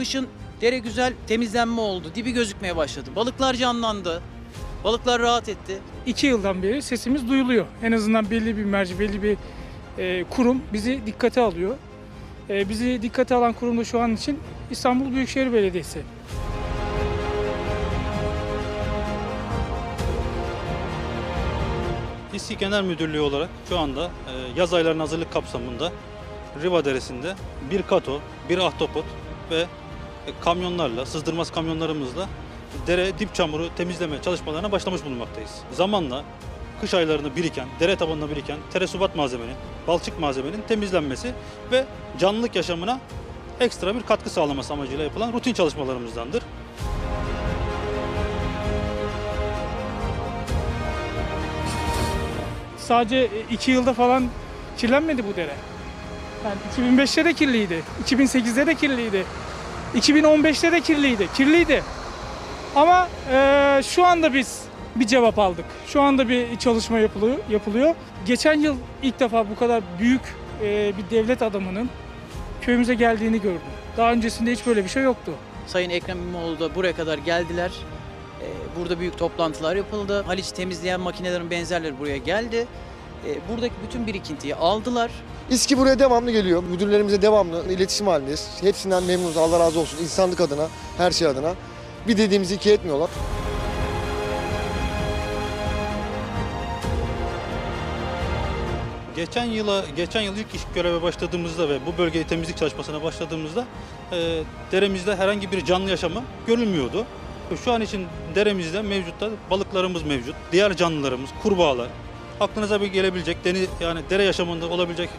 kışın dere güzel temizlenme oldu. Dibi gözükmeye başladı. Balıklar canlandı. Balıklar rahat etti. İki yıldan beri sesimiz duyuluyor. En azından belli bir merci, belli bir e, kurum bizi dikkate alıyor. E, bizi dikkate alan kurum da şu an için İstanbul Büyükşehir Belediyesi. İSİ Genel Müdürlüğü olarak şu anda e, yaz aylarının hazırlık kapsamında Riva Deresi'nde bir kato, bir ahtapot ve kamyonlarla, sızdırmaz kamyonlarımızla dere dip çamuru temizleme çalışmalarına başlamış bulunmaktayız. Zamanla kış aylarında biriken, dere tabanına biriken teresubat malzemenin, balçık malzemenin temizlenmesi ve canlılık yaşamına ekstra bir katkı sağlaması amacıyla yapılan rutin çalışmalarımızdandır. Sadece e, iki yılda falan kirlenmedi bu dere. Yani 2005'te de kirliydi, 2008'de de kirliydi, 2015'te de kirliydi, kirliydi. Ama e, şu anda biz bir cevap aldık. Şu anda bir çalışma yapılıyor. yapılıyor. Geçen yıl ilk defa bu kadar büyük e, bir devlet adamının köyümüze geldiğini gördüm. Daha öncesinde hiç böyle bir şey yoktu. Sayın Ekrem İmamoğlu da buraya kadar geldiler. Ee, Burada büyük toplantılar yapıldı. Haliç temizleyen makinelerin benzerleri buraya geldi. Ee, Buradaki bütün birikintiyi aldılar. İSKİ buraya devamlı geliyor. Müdürlerimize devamlı iletişim halindeyiz. Hepsinden memnunuz. Allah razı olsun. İnsanlık adına, her şey adına. Bir dediğimizi iki etmiyorlar. Geçen yıla geçen yıl ilk iş göreve başladığımızda ve bu bölgeye temizlik çalışmasına başladığımızda e, deremizde herhangi bir canlı yaşamı görülmüyordu. Şu an için deremizde mevcutta balıklarımız mevcut, diğer canlılarımız, kurbağalar, aklınıza bir gelebilecek deniz yani dere yaşamında olabilecek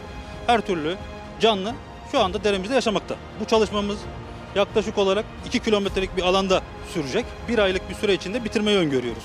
her türlü canlı şu anda deremizde yaşamakta. Bu çalışmamız yaklaşık olarak 2 kilometrelik bir alanda sürecek. Bir aylık bir süre içinde bitirmeyi öngörüyoruz.